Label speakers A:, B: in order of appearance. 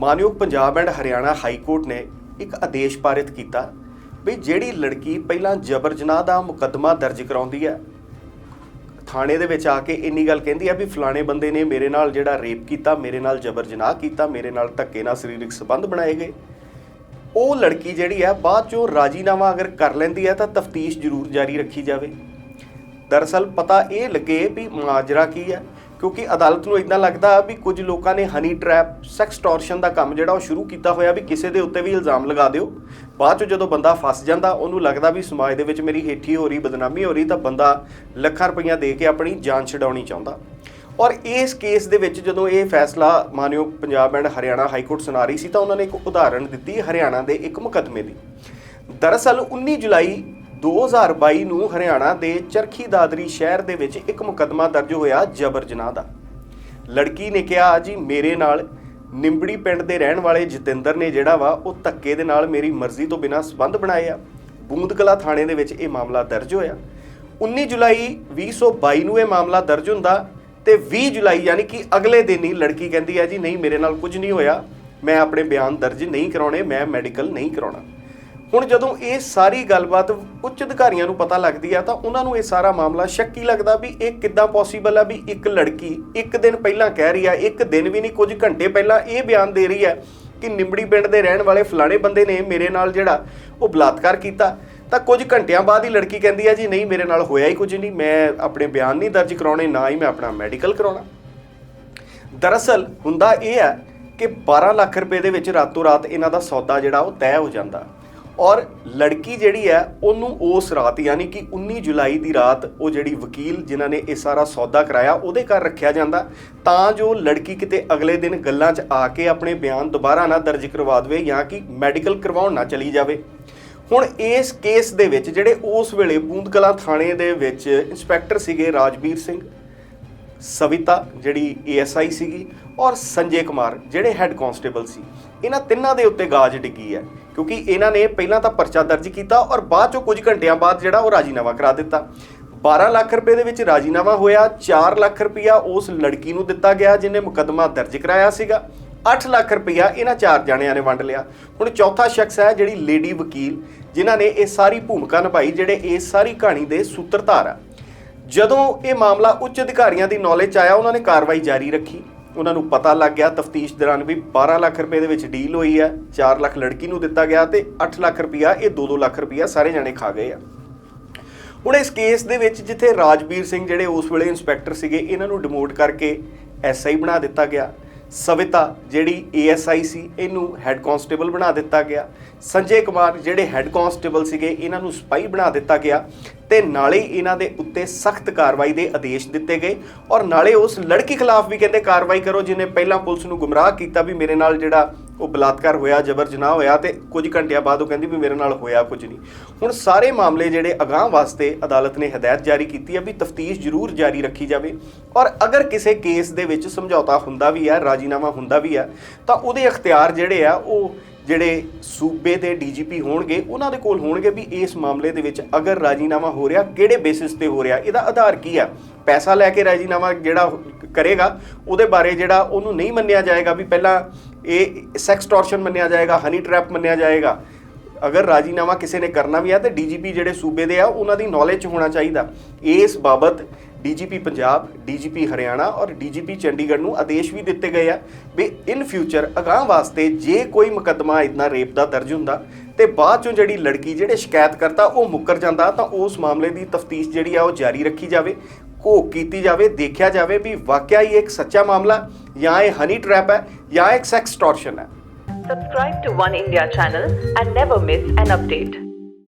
A: ਮਾਨਯੋਗ Punjab and Haryana high court ਨੇ ਇੱਕ ਆਦੇਸ਼ ਪਾਰਿਤ ਕੀਤਾ ਵੀ ਜਿਹੜੀ ਲੜਕੀ ਪਹਿਲਾਂ ਜਬਰ ਜਨਾਹ ਦਾ ਮੁਕੱਦਮਾ ਦਰਜ ਕਰਾਉਂਦੀ ਹੈ, ਥਾਣੇ ਦੇ ਵਿੱਚ ਆ ਕੇ ਇੰਨੀ ਗੱਲ ਕਹਿੰਦੀ ਆ ਵੀ ਫਲਾਣੇ ਬੰਦੇ ਨੇ ਮੇਰੇ ਨਾਲ ਜਿਹੜਾ ਰੇਪ ਕੀਤਾ, ਮੇਰੇ ਨਾਲ ਜਬਰ ਜਨਾਹ ਕੀਤਾ, ਮੇਰੇ ਨਾਲ ਧੱਕੇ ਨਾਲ ਸਰੀਰਕ ਸੰਬੰਧ ਬਣਾਏ ਗਏ। ਉਹ ਲੜਕੀ ਜਿਹੜੀ ਆ ਬਾਅਦ ਚੋਂ ਰਾਜੀਨਾਮਾ ਅਗਰ ਕਰ ਲੈਂਦੀ ਹੈ ਤਾਂ ਤਫਤੀਸ਼ ਜ਼ਰੂਰ ਜਾਰੀ ਰੱਖੀ ਜਾਵੇ। ਦਰਅਸਲ ਪਤਾ ਇਹ ਲੱਗੇ ਵੀ ਮਾਜਰਾ ਕੀ ਹੈ ਕਿਉਂਕਿ ਅਦਾਲਤ ਨੂੰ ਇਦਾਂ ਲੱਗਦਾ ਵੀ ਕੁਝ ਲੋਕਾਂ ਨੇ ਹਨੀ ਟ੍ਰੈਪ ਸੈਕਸ ਟੋਰਸ਼ਨ ਦਾ ਕੰਮ ਜਿਹੜਾ ਉਹ ਸ਼ੁਰੂ ਕੀਤਾ ਹੋਇਆ ਵੀ ਕਿਸੇ ਦੇ ਉੱਤੇ ਵੀ ਇਲਜ਼ਾਮ ਲਗਾ ਦਿਓ। ਬਾਅਦ ਚ ਜਦੋਂ ਬੰਦਾ ਫਸ ਜਾਂਦਾ, ਉਹਨੂੰ ਲੱਗਦਾ ਵੀ ਸਮਾਜ ਦੇ ਵਿੱਚ ਮੇਰੀ ਹੇਠੀ ਹੋ ਰਹੀ, ਬਦਨਾਮੀ ਹੋ ਰਹੀ, ਤਾਂ ਬੰਦਾ ਲੱਖਾਂ ਰੁਪਈਆ ਦੇ ਕੇ ਆਪਣੀ ਜਾਨ ਛਡਾਉਣੀ ਚਾਹੁੰਦਾ। ਔਰ ਇਸ ਕੇਸ ਦੇ ਵਿੱਚ ਜਦੋਂ ਇਹ ਫੈਸਲਾ ਮਾਨਯੋਗ Punjab and Haryana high court ਸੁਣਾ ਰਹੀ ਸੀ, ਤਾਂ ਉਹਨਾਂ ਨੇ ਇੱਕ ਉਦਾਹਰਣ ਦਿੱਤੀ ਹਰਿਆਣਾ ਦੇ ਇੱਕ ਮੁਕੱਦਮੇ ਦੀ। ਦਰਅਸਲ 19 ਜੁਲਾਈ 2022 ਨੂੰ ਹਰਿਆਣਾ ਦੇ ਚਰਖੀ ਦਾਦਰੀ ਸ਼ਹਿਰ ਦੇ ਵਿੱਚ ਇੱਕ ਮੁਕੱਦਮਾ ਦਰਜ ਹੋਇਆ ਜਬਰ ਜਨਾਹ ਦਾ। ਲੜਕੀ ਨੇ ਕਿਹਾ, ਜੀ, ਮੇਰੇ ਨਾਲ ਨਿੰਬੜੀ ਪਿੰਡ ਦੇ ਰਹਿਣ ਵਾਲੇ ਜਤਿੰਦਰ ਨੇ ਜਿਹੜਾ ਵਾ, ਉਹ ਧੱਕੇ ਦੇ ਨਾਲ ਮੇਰੀ ਮਰਜ਼ੀ ਤੋਂ ਬਿਨਾਂ ਸਬੰਧ ਬਣਾਏ ਆ। ਬੂੰਦਕਲਾ ਥਾਣੇ ਦੇ ਵਿੱਚ ਇਹ ਮਾਮਲਾ ਦਰਜ ਹੋਇਆ। 19 ਜੁਲਾਈ 2022 ਨੂੰ ਇਹ ਮਾਮਲਾ ਦਰਜ ਹੁੰਦਾ ਤੇ 20 ਜੁਲਾਈ ਯਾਨੀ ਕਿ ਅਗਲੇ ਦਿਨ ਹੀ ਲੜਕੀ ਕਹਿੰਦੀ ਹੈ ਜੀ, ਨਹੀਂ, ਮੇਰੇ ਨਾਲ ਕੁਝ ਨਹੀਂ ਹੋਇਆ। ਮੈਂ ਆਪਣੇ ਬਿਆਨ ਦਰਜ ਨਹੀਂ ਕਰਾਉਣੇ, ਮੈਂ ਮੈਡੀਕਲ ਨਹੀਂ ਕਰਾਉਣਾ। ਹੁਣ ਜਦੋਂ ਇਹ ਸਾਰੀ ਗੱਲਬਾਤ ਉੱਚ ਅਧਿਕਾਰੀਆਂ ਨੂੰ ਪਤਾ ਲੱਗਦੀ ਆ, ਤਾਂ ਉਹਨਾਂ ਨੂੰ ਇਹ ਸਾਰਾ ਮਾਮਲਾ ਸ਼ੱਕੀ ਲੱਗਦਾ ਵੀ ਇਹ ਕਿੱਦਾਂ ਪੋਸੀਬਲ ਆ ਵੀ ਇੱਕ ਲੜਕੀ ਇੱਕ ਦਿਨ ਪਹਿਲਾਂ ਕਹਿ ਰਹੀ ਆ, ਇੱਕ ਦਿਨ ਵੀ ਨਹੀਂ, ਕੁਝ ਘੰਟੇ ਪਹਿਲਾਂ ਇਹ ਬਿਆਨ ਦੇ ਰਹੀ ਆ ਕਿ ਨਿੰਬੜੀ ਪਿੰਡ ਦੇ ਰਹਿਣ ਵਾਲੇ ਫਲਾਣੇ ਬੰਦੇ ਨੇ ਮੇਰੇ ਨਾਲ ਜਿਹੜਾ ਉਹ ਬਲਾਤਕਾਰ ਕੀਤਾ। ਤਾਂ ਕੁਝ ਘੰਟਿਆਂ ਬਾਅਦ ਹੀ ਲੜਕੀ ਕਹਿੰਦੀ ਆ, ਜੀ ਨਹੀਂ, ਮੇਰੇ ਨਾਲ ਹੋਇਆ ਹੀ ਕੁਝ ਨਹੀਂ, ਮੈਂ ਆਪਣੇ ਬਿਆਨ ਨਹੀਂ ਦਰਜ ਕਰਾਉਣੇ, ਨਾ ਹੀ ਮੈਂ ਆਪਣਾ ਮੈਡੀਕਲ ਕਰਾਉਣਾ। ਦਰਅਸਲ ਹੁੰਦਾ ਇਹ ਹੈ ਕਿ 12 ਲੱਖ ਰੁਪਏ ਦੇ ਵਿੱਚ ਰਾਤੋਂ ਰਾਤ ਇਹਨਾਂ ਦਾ ਸੌਦਾ ਜਿਹੜਾ ਉਹ ਤੈਅ ਹੋ ਜਾਂਦਾ। ਔਰ ਲੜਕੀ ਜਿਹੜੀ ਹੈ, ਉਹਨੂੰ ਉਸ ਰਾਤ, ਯਾਨੀ ਕਿ 19 ਜੁਲਾਈ ਦੀ ਰਾਤ, ਉਹ ਜਿਹੜੀ ਵਕੀਲ ਜਿਨ੍ਹਾਂ ਨੇ ਇਹ ਸਾਰਾ ਸੌਦਾ ਕਰਾਇਆ, ਉਹਦੇ ਘਰ ਰੱਖਿਆ ਜਾਂਦਾ। ਤਾਂ ਜੋ ਲੜਕੀ ਕਿਤੇ ਅਗਲੇ ਦਿਨ ਗੱਲਾਂ 'ਚ ਆ ਕੇ ਆਪਣੇ ਬਿਆਨ ਦੁਬਾਰਾ ਨਾ ਦਰਜ ਕਰਵਾ ਦੇਵੇ ਜਾਂ ਕਿ ਮੈਡੀਕਲ ਕਰਵਾਉਣ ਨਾ ਚਲੀ ਜਾਵੇ। ਹੁਣ ਇਸ ਕੇਸ ਦੇ ਵਿੱਚ ਜਿਹੜੇ ਉਸ ਵੇਲੇ ਬੂੰਦਕਲਾ ਥਾਣੇ ਦੇ ਵਿੱਚ ਇੰਸਪੈਕਟਰ ਸੀਗੇ ਰਾਜਵੀਰ ਸਿੰਘ, ਸਵਿਤਾ ਜਿਹੜੀ ਏਐਸਆਈ ਸੀਗੀ, ਔਰ ਸੰਜੇ ਕੁਮਾਰ ਜਿਹੜੇ ਹੈੱਡ ਕਾਂਸਟੇਬਲ ਸੀ। ਇਹਨਾਂ ਤਿੰਨਾਂ ਦੇ ਉੱਤੇ ਗਾਜ ਡਿੱਗੀ ਹੈ। ਕਿਉਂਕਿ ਇਹਨਾਂ ਨੇ ਪਹਿਲਾਂ ਤਾਂ ਪਰਚਾ ਦਰਜ ਕੀਤਾ ਔਰ ਬਾਅਦ ਚੋਂ ਕੁਝ ਘੰਟਿਆਂ ਬਾਅਦ ਜਿਹੜਾ ਉਹ ਰਾਜੀਨਾਮਾ ਕਰਾ ਦਿੱਤਾ। 12 ਲੱਖ ਰੁਪਏ ਦੇ ਵਿੱਚ ਰਾਜੀਨਾਮਾ ਹੋਇਆ 4 ਲੱਖ ਰੁਪਇਆ ਉਸ ਲੜਕੀ ਨੂੰ ਦਿੱਤਾ ਗਿਆ ਜਿਹਨੇ ਮੁਕੱਦਮਾ ਦਰਜ ਕਰਾਇਆ ਸੀਗਾ। 8 ਲੱਖ ਰੁਪਇਆ ਇਹਨਾਂ ਚਾਰ ਜਣਿਆਂ ਨੇ ਵੰਡ ਲਿਆ। ਹੁਣ ਚੌਥਾ ਸ਼ਖਸ ਹੈ ਜਿਹੜੀ ਲੇਡੀ ਵਕੀਲ, ਜਿਨ੍ਹਾਂ ਨੇ ਇਹ ਸਾਰੀ ਭੂਮਿਕਾ ਨਿਭਾਈ, ਜਿਹੜੇ ਇਸ ਸਾਰੀ ਕਹਾਣੀ ਦੇ ਸੂਤਰਧਾਰ ਆ। ਜਦੋਂ ਇਹ ਮਾਮਲਾ ਉੱਚ ਅਧਿਕਾਰੀਆਂ ਦੀ ਨੌਲੇਜ 'ਚ ਆਇਆ, ਉਹਨਾਂ ਨੇ ਕਾਰਵਾਈ ਜਾਰੀ ਰੱਖੀ। ਉਹਨਾਂ ਨੂੰ ਪਤਾ ਲੱਗ ਗਿਆ, ਤਫਤੀਸ਼ ਦੌਰਾਨ ਵੀ 12 ਲੱਖ ਰੁਪਏ ਦੇ ਵਿੱਚ ਡੀਲ ਹੋਈ ਹੈ 4 ਲੱਖ ਲੜਕੀ ਨੂੰ ਦਿੱਤਾ ਗਿਆ ਤੇ 8 ਲੱਖ ਰੁਪਇਆ, ਇਹ 2-2 ਲੱਖ ਰੁਪਇਆ ਸਾਰੇ ਜਣੇ ਖਾ ਗਏ ਆ। ਹੁਣ ਇਸ ਕੇਸ ਦੇ ਵਿੱਚ ਜਿੱਥੇ ਰਾਜਵੀਰ ਸਿੰਘ ਜਿਹੜੇ ਉਸ ਵੇਲੇ ਇੰਸਪੈਕਟਰ ਸੀਗੇ, ਇਹਨਾਂ ਨੂੰ ਡਿਮੋਟ ਕਰਕੇ ਐਸਆਈ ਬਣਾ ਦਿੱਤਾ ਗਿਆ। ਸਵਿਤਾ, ਜਿਹੜੀ ਏਐਸਆਈ ਸੀ, ਇਹਨੂੰ ਹੈੱਡ ਕਾਂਸਟੇਬਲ ਬਣਾ ਦਿੱਤਾ ਗਿਆ। ਸੰਜੇ ਕੁਮਾਰ, ਜਿਹੜੇ ਹੈੱਡ ਕਾਂਸਟੇਬਲ ਸੀਗੇ, ਇਹਨਾਂ ਨੂੰ ਸਪਾਈ ਬਣਾ ਦਿੱਤਾ ਗਿਆ ਤੇ ਨਾਲੇ ਇਹਨਾਂ ਦੇ ਉੱਤੇ ਸਖਤ ਕਾਰਵਾਈ ਦੇ ਆਦੇਸ਼ ਦਿੱਤੇ ਗਏ ਔਰ ਨਾਲੇ ਉਸ ਲੜਕੀ ਖਿਲਾਫ ਵੀ ਕਹਿੰਦੇ ਕਾਰਵਾਈ ਕਰੋ ਜਿਹਨੇ ਪਹਿਲਾਂ ਪੁਲਿਸ ਨੂੰ ਗੁੰਮਰਾਹ ਕੀਤਾ ਵੀ ਮੇਰੇ ਨਾਲ ਜਿਹੜਾ ਉਹ ਬਲਾਤਕਾਰ ਹੋਇਆ, ਜਬਰ ਜਨਾਹ ਹੋਇਆ ਤੇ ਕੁਝ ਘੰਟਿਆਂ ਬਾਅਦ ਉਹ ਕਹਿੰਦੀ ਵੀ ਮੇਰੇ ਨਾਲ ਹੋਇਆ ਕੁਝ ਨਹੀਂ। ਹੁਣ ਸਾਰੇ ਮਾਮਲੇ ਜਿਹੜੇ ਅਗਾਹ ਵਾਸਤੇ ਅਦਾਲਤ ਨੇ ਹਦਾਇਤ ਜਾਰੀ ਕੀਤੀ ਹੈ ਵੀ ਤਫਤੀਸ਼ ਜ਼ਰੂਰ ਜਾਰੀ ਰੱਖੀ ਜਾਵੇ ਔਰ ਅਗਰ ਕਿਸੇ ਕੇਸ ਦੇ ਵਿੱਚ ਸਮਝੌਤਾ ਹੁੰਦਾ ਵੀ ਹੈ, ਰਾਜੀਨਾਮਾ ਹੁੰਦਾ ਵੀ ਹੈ, ਤਾਂ ਉਹਦੇ ਅਖਤਿਆਰ ਜਿਹੜੇ ਆ, ਉਹ ਜਿਹੜੇ ਸੂਬੇ ਦੇ ਡੀਜੀਪੀ ਹੋਣਗੇ, ਉਹਨਾਂ ਦੇ ਕੋਲ ਹੋਣਗੇ ਵੀ ਇਸ ਮਾਮਲੇ ਦੇ ਵਿੱਚ ਅਗਰ ਰਾਜੀਨਾਮਾ ਹੋ ਰਿਹਾ, ਕਿਹੜੇ ਬੇਸਿਸ ਤੇ ਹੋ ਰਿਹਾ, ਇਹਦਾ ਆਧਾਰ ਕੀ ਆ ਪੈਸਾ ਲੈ ਕੇ ਰਾਜੀਨਾਮਾ ਜਿਹੜਾ ਕਰੇਗਾ, ਉਹਦੇ ਬਾਰੇ ਜਿਹੜਾ ਉਹਨੂੰ ਨਹੀਂ ਮੰਨਿਆ ਜਾਏਗਾ ਵੀ ਪਹਿਲਾਂ ਇਹ ਸੈਕਸ ਟੋਰਸ਼ਨ ਮੰਨਿਆ ਜਾਏਗਾ ਹਨੀ ਟ੍ਰੈਪ ਮੰਨਿਆ ਜਾਏਗਾ। ਅਗਰ ਰਾਜੀਨਾਮਾ ਕਿਸੇ ਨੇ ਕਰਨਾ ਵੀ ਹੈ ਤੇ ਡੀਜੀਪੀ ਜਿਹੜੇ ਸੂਬੇ ਦੇ ਆ, ਉਹਨਾਂ ਦੀ ਨੌਲੇਜ ਹੋਣਾ ਚਾਹੀਦਾ। ਇਸ ਬਾਬਤ ਡੀਜੀਪੀ ਪੰਜਾਬ ਡੀਜੀਪੀ ਹਰਿਆਣਾ ਔਰ ਡੀਜੀਪੀ ਚੰਡੀਗੜ੍ਹ ਨੂੰ ਆਦੇਸ਼ ਵੀ ਦਿੱਤੇ ਗਏ ਆ ਵੀ ਇਨ ਫਿਊਚਰ ਅਗਾਹ ਵਾਸਤੇ ਜੇ ਕੋਈ ਮੁਕੱਦਮਾ ਇਦਾਂ ਰੇਪ ਦਾ ਦਰਜ ਹੁੰਦਾ, ਤੇ ਬਾਅਦ ਚੋਂ ਜਿਹੜੀ ਲੜਕੀ ਜਿਹੜੇ ਸ਼ਿਕਾਇਤ ਕਰਤਾ ਉਹ ਮੁੱਕਰ ਜਾਂਦਾ, ਤਾਂ ਉਸ ਮਾਮਲੇ ਦੀ ਤਫਤੀਸ਼ ਜਿਹੜੀ ਆ ਉਹ ਜਾਰੀ ਰੱਖੀ ਜਾਵੇ, ਘੋਖ ਕੀਤੀ ਜਾਵੇ, ਦੇਖਿਆ ਜਾਵੇ ਵੀ ਵਾਕਿਆ ਹੀ ਇੱਕ ਸੱਚਾ ਮਾਮਲਾ ਜਾਂ ਇਹ ਹਨੀ ਟ੍ਰੈਪ ਹੈ यह एक सेक्स टॉर्शन है
B: subscribe to one India channel and never miss an update